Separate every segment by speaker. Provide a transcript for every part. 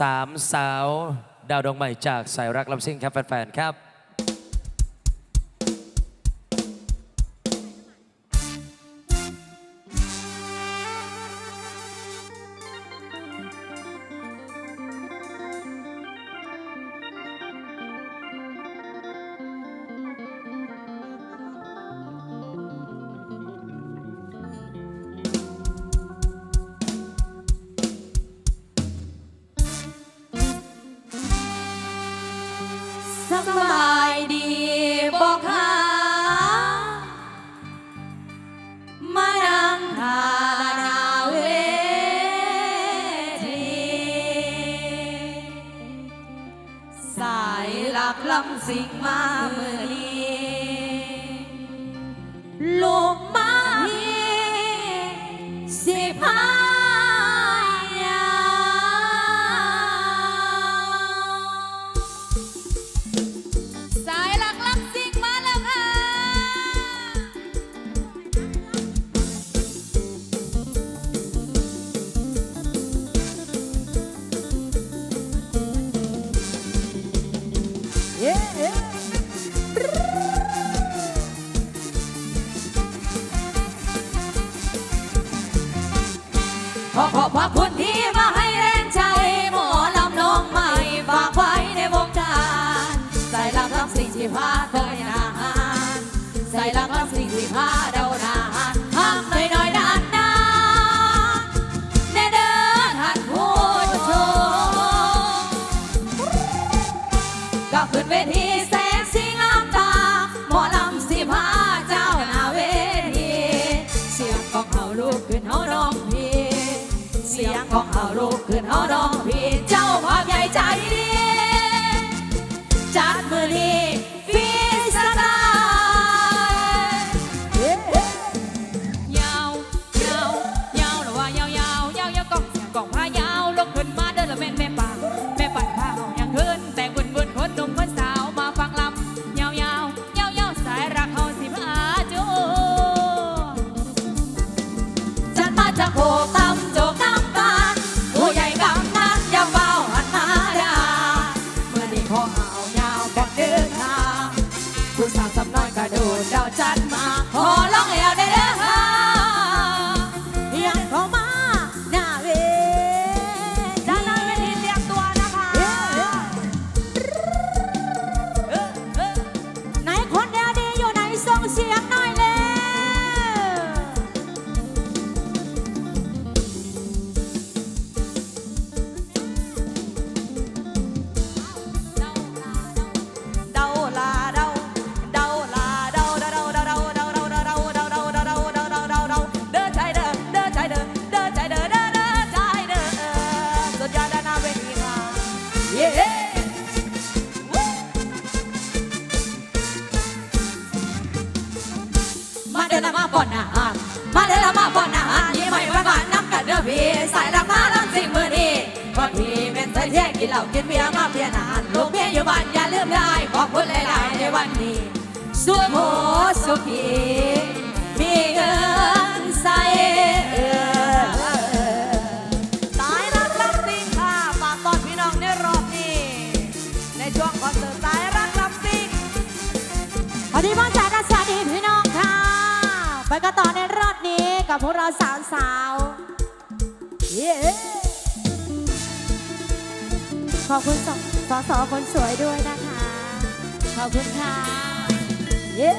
Speaker 1: สามสาวดาวดวงใหม่จากสายรักลำซิ่งครับแฟนๆครับ
Speaker 2: เหล้ากินเบียร์มาเพียนานลูกเมียอยู่บ้านอย่าลืมได้ขอบคุณหลายๆในวันนี้สุขโมสุขีมีเงินใส่เออ
Speaker 3: สายรักลำซิงค่ะฝากตอนพี่น้องในรอบนี้ ในช่วงคอนเสิร์ตสายรักลำซิง
Speaker 2: สวัสดีพ่อจ๋าสวัสดีพี่น้องค่ะ ไปกันต่อในรอบนี้กับพวกเราสาวสาวๆเย้ ขอบคุณสสสคนสวยด้วยนะคะ ขอบคุณค่ะ เย้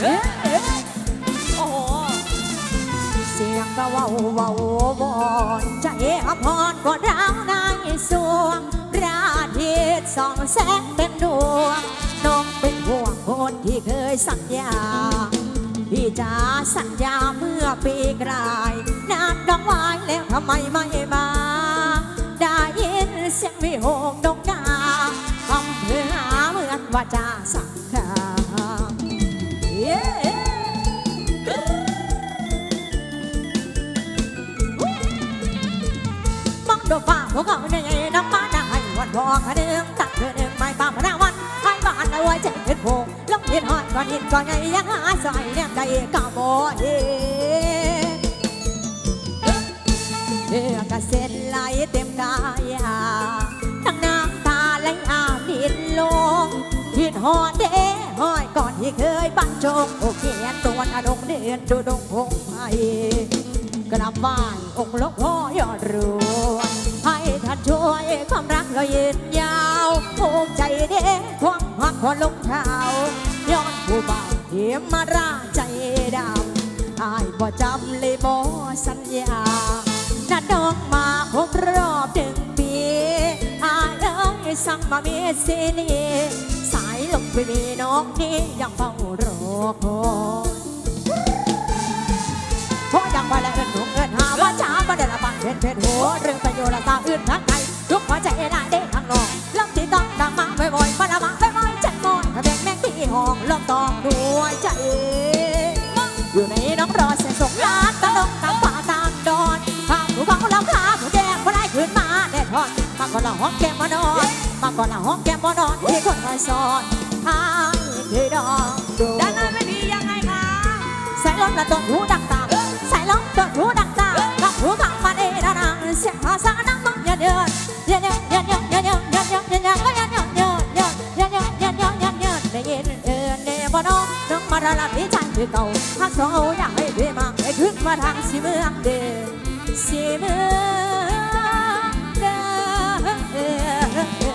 Speaker 2: เอ๊ะเอ๊ะ
Speaker 3: โอ้โห
Speaker 2: เสียงก็ว่าวว่าวอนใจอภรก็ร้าวในสวงพระอาทิตย์ส่องแสงเป็นดวง น้องเป็นห่วงคนที่เคยสัญญา พี่จ๋าสัญญาเมื่อปีกลายนานดอกไม้แล้วทำไมไม่มา ได้ยินเสียงวิโหกดงกาคำเพื่อหาเหมือนว่าจะสังขารเย้มองดูฟ้าพวกเขาในน้ำมาได้วันพอขะเดิมตัดเธอเดิมไม่ป้าพนาวันให้บ้านเอาไว้ใจเป็นโพงลง คิดฮอดก่อนหินก่อนไงยังหาใส่เนี่ยได้กะบ่เห็นเดือกระเซ็นไหลเต็มกายาทั้งน้ำตาไหลอาบดินลงคิดฮอดเด้ฮอดก่อนที่เคยบรรจงโอเขียนตัวอดงเดือนดูดงพงไพกลับบ้านองค์หลวงพ่อยอดรวยให้ท่านช่วยความรักเรายืนยาวภูมิใจเด้ความหักคนลงเท้า ย้อนผู้บ่าวเทียมมาราใจดำอายบ่จำเลยบ่สัญญานัดน้องมาครบรอบหนึ่งปีอายเอ้ยสั่งมาเมีสินีสายลงไปมีน้องนี่ยังเฝ้ารอคอยพราะยังไปและเอินถูกเอินหาว่าช้าบ่ได้ละบังเพชรเพชรหัวเรื่องประโยชน์ละตาอื่นทั้งไทยทุกหัวใจละเด้ทางนอกลำที่ต้องดังมาบ่อยๆมาละมา ที่ห้องลำตองด้วใจ อยู่ในน้องรอเสียงสงลานตะลงตามป่าตามดอนข้างผู้เบาเล้าขาผู้แดงผู้ไล่ขึ้นมาแน่ทอนมาก่อนละห้องแก้มมานอนมาก่อนละห้องแก้มมานอนที่คนคอยสอนหายเคยดองดู
Speaker 3: ด้านหน้าไม่ดียังไงคะ
Speaker 2: ใส่รถละต้นหูดังตามใส่รถต้นหูดังตามกับหูขังมาเดดานังเสียงภาษานังต้องเยินเยินเยินเยิน องน้องมาดาลาพี่จันคือเก่าหักสองเอาอยากให้พี่มาให้ขึ้นมาทางสีเมืองเดินสีเมืองเดิน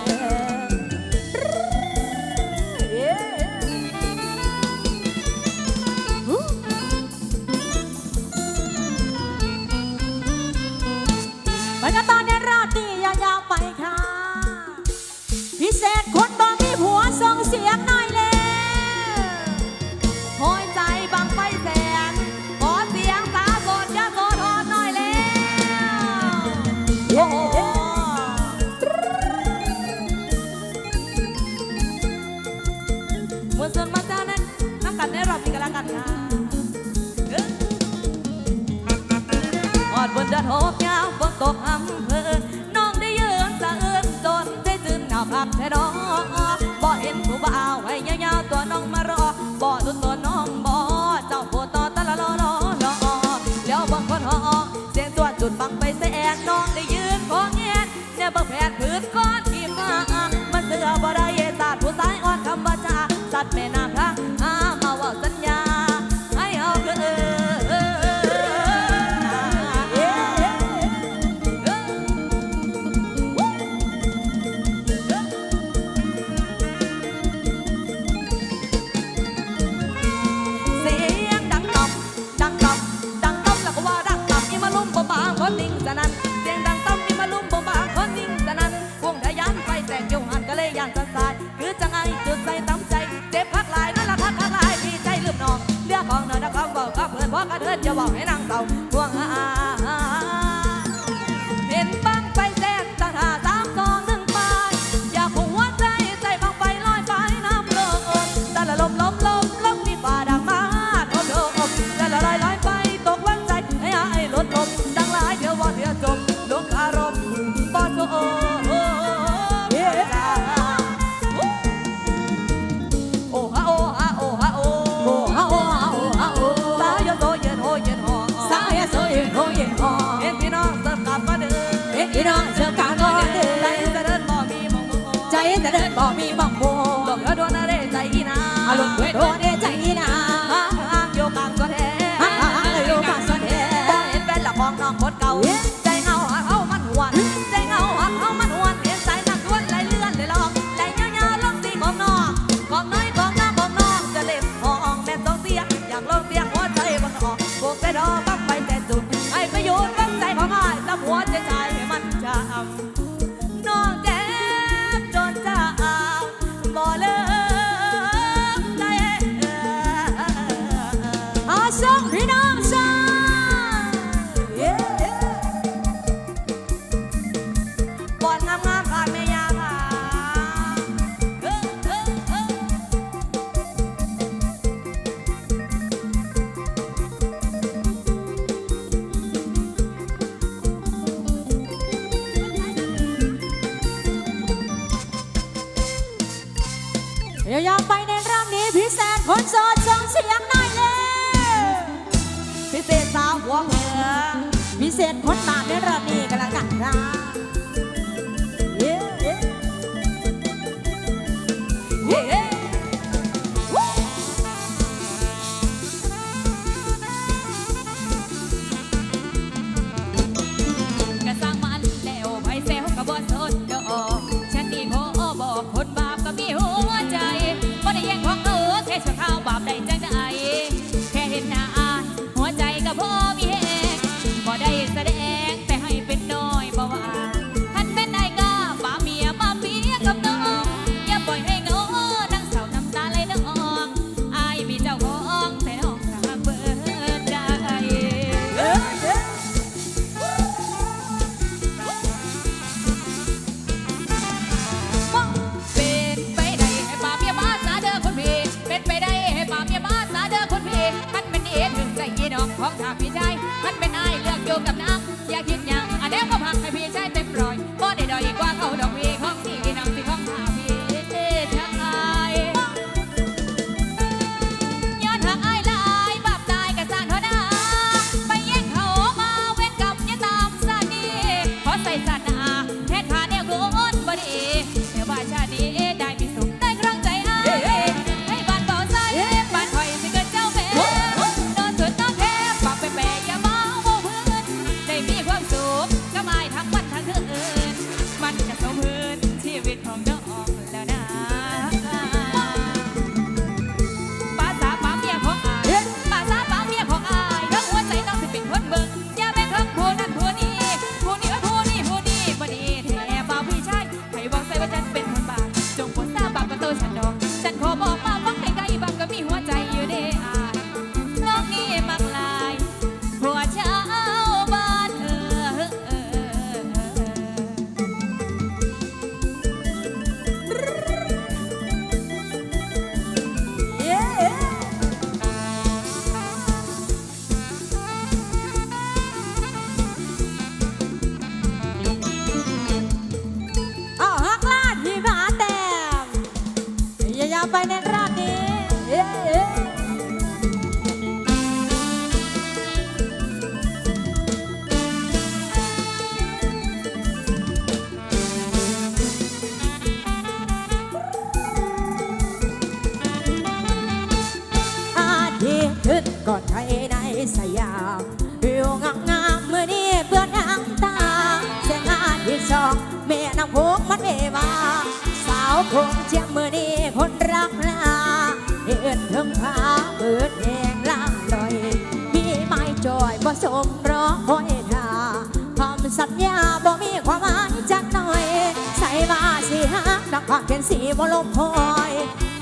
Speaker 2: บ่ล
Speaker 3: มพอย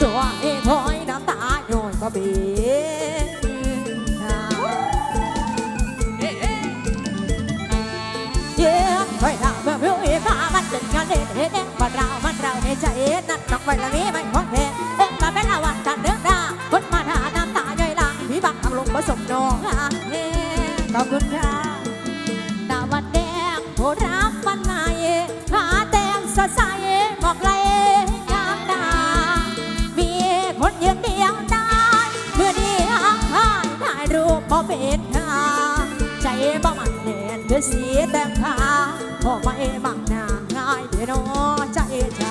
Speaker 3: ตัวเองพอยน้ำตาหน่อยก็บีเย้คอยละเมื่อพิวอีฟ้ามันเป็นงานเด็ดเด็ดมัรามันเราในใจนั่นน้องไปละนี้ไม่หวังเพเอ็งมาเป็
Speaker 2: นอาวันจันเดือนดาคนมาหาน้ำตาย่อยละพี่บังทำลงผสมน้องเฮ้ขอบคุณค่ะ นหาใจบ่มันเล่นเสียสีแดงขาพอไม่บังหน้าง่ายเดี๋ยวใจใจ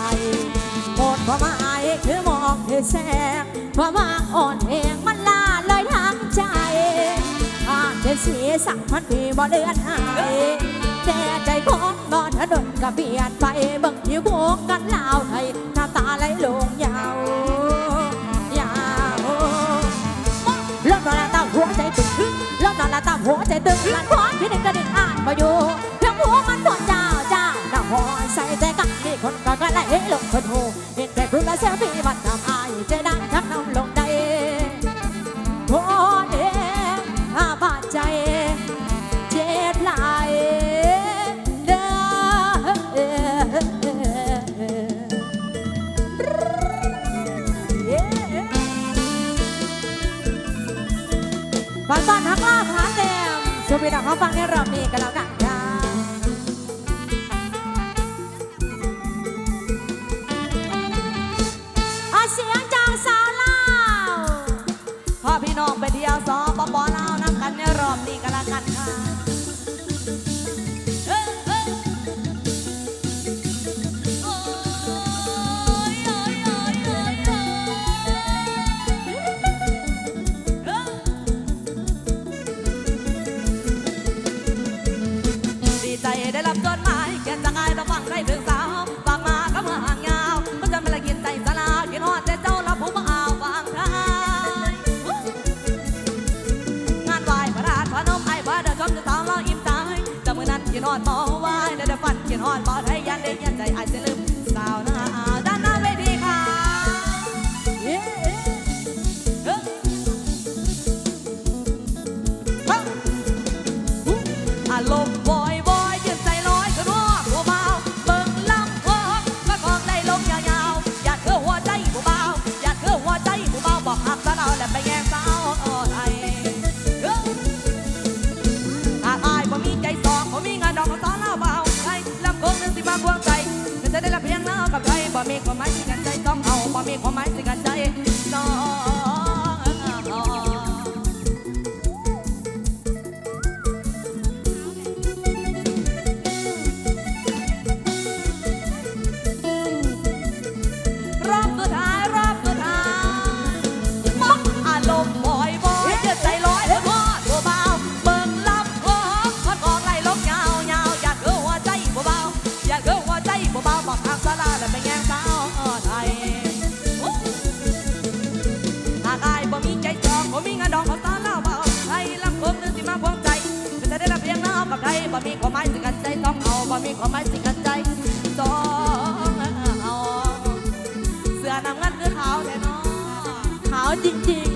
Speaker 2: หมดความหมายคือมองเธอแสงความว่าอ่อนแหงมันลาเลยทางใจอาจจะเสียสั่งมันมีบ่เดือนหายแต่ใจคนบ่ถนนกระเบียดไปบังยิ้วโกันลาวไทย หัวใจตึงลั่นพว้อมที่หนึ่งกระดิ่งอ่านมาอยู่ น้องไปเที่ยว
Speaker 3: ซอปอปลาวน้ำกันในรอบนี้กันละกันค่ะ I'm mad. มีเงาด
Speaker 1: อ
Speaker 3: กของตาเล่าเบาใทยลำโพงนึกที่มาพวงใจก็จะได้รับเรียงน้อากับใดบ่มีความหมายสิกันใจต้องเอาบ่มีความหมายสิกันใจต้องเอาเสื้อนำเงินคือขาวแท้นอ
Speaker 1: ขาวจริง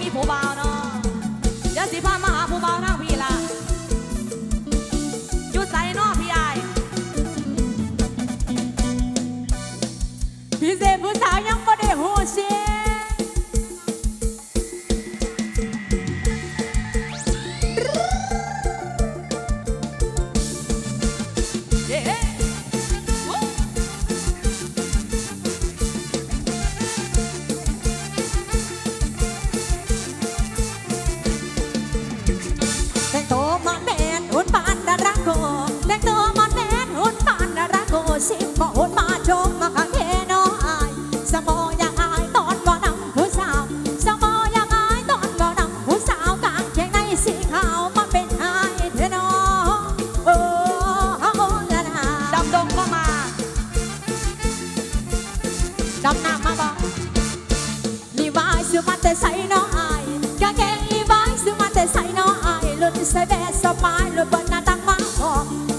Speaker 1: 念佛吧呢。 ใส่น้ออ้
Speaker 2: ยกางเกงอีบอยซื้อมาแต่ใส่น้ออ้ลุ้นใส่แบ
Speaker 3: บสบาย
Speaker 1: ลุ้ดบนหน้าตั้งมาพอ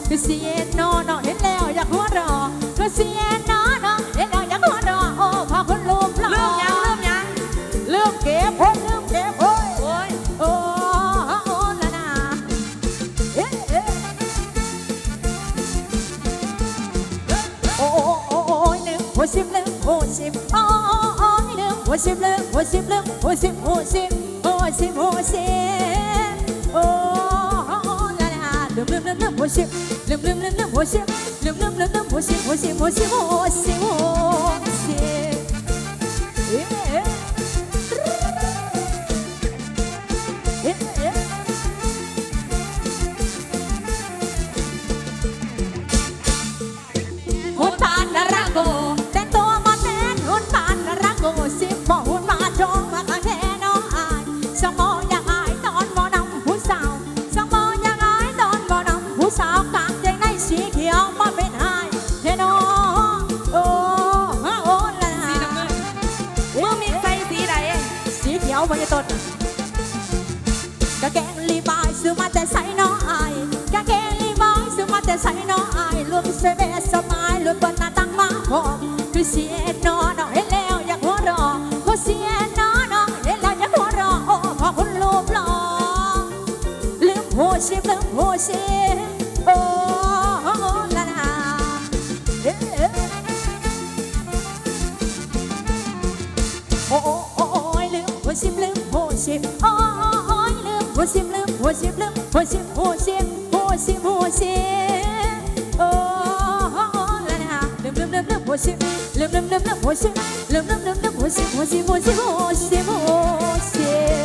Speaker 2: คือเสียน้อน้อเห็นแล้วอยากหัวรอคือเสียน้อน้อเห็นแล้วอยากหัวรอโอ้พอคุณลูกหล่อ
Speaker 3: ลืมยังลืมยัง
Speaker 2: ลืมเก็บโอ้ลืมเก็บโอ้ย
Speaker 3: โอ้ย
Speaker 2: โอ้โอ้ละนาเอ๊ะเอ๊ะโอ้โอ้โอ้หนึ่งหัวสิบหนึ่งหัวสิบโอ้โอ้หนึ่งหัวสิบหนึ่งหัวสิบหนึ่ง 心我心我心我心，哦啦啦，冷冷冷冷我心，冷冷冷冷我心，冷冷冷冷我心我心我心我心我心，耶。莫歇不莫歇，哦啦啦，哦哦哦，爱乐莫歇乐莫歇，哦爱乐莫歇乐莫歇乐莫歇莫歇
Speaker 3: 莫歇莫歇，哦啦啦，乐乐乐乐
Speaker 2: 莫歇，乐乐乐乐莫歇，乐乐乐乐莫歇莫歇莫歇莫歇莫歇。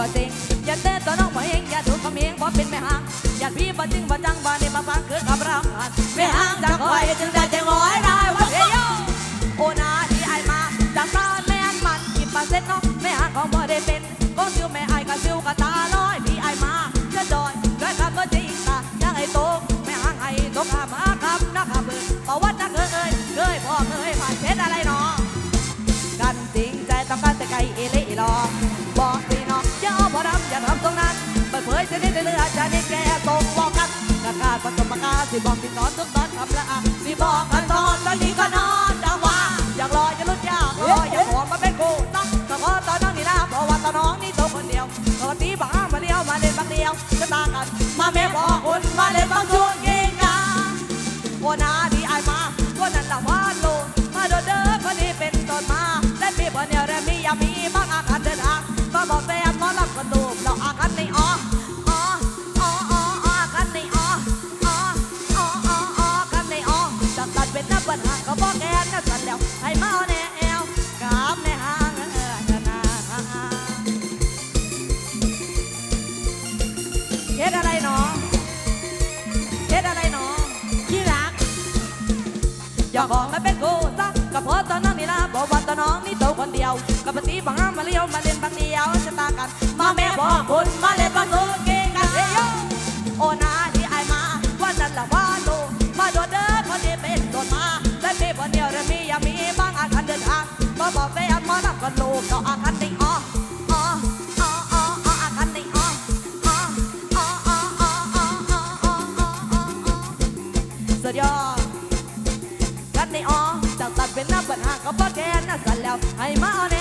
Speaker 2: บ่จริงอย่าเต้
Speaker 3: นตั
Speaker 4: วน้องบ่เองอย่าถู
Speaker 2: กคำ
Speaker 3: เองบ่เป็นแม่หางอย่าพี่บ่จริงบ่จังบ่นี่บ่ฟังคือกับรำคาญแม่หางจะคอยจึงได้แต่งอยได้ว่าเฮ้ย สิบอกพี่นอนทุกตอนคำละอะสิบอกกันตอนตอนนี้ก็นอนดังว่าอยากรอจะลุ้นยากรออยากหอมมาเป็นคู่ต้องแต่พอตอนน้องนี่นะเพราะว่าตอนน้องนี่ตัวคนเดียวตอนนี้บ้ามาเลี้ยวมาเล่นบังเดียวจะตากันมาแม่บอกคุณมาเล่นบังชวนเก่งกันโอนาดีไอมาวันนั้นละวานโล อยากบอกมาเป็นกูซะก็เพราะตอนนั้นนี่ละบอกว่าตอนน้องนี่โตคนเดียวกับปฏิบังอ้ามาเลี้ยวมาเล่นบางเดียวชะตากัน มาแม่บอกคุณมาเล่นบางกูเก่งกันเฮ้ยโยโอนาที่ไอายมาวันนั้นละว่าโลมาโดนเด้อคนนี้เป็นต้นมาและมีคนเดียวและมีอย่ามีบางอาการเดินทางมาบอกแฟนมานับกันลูกต่ออาการใ a. I'm on it.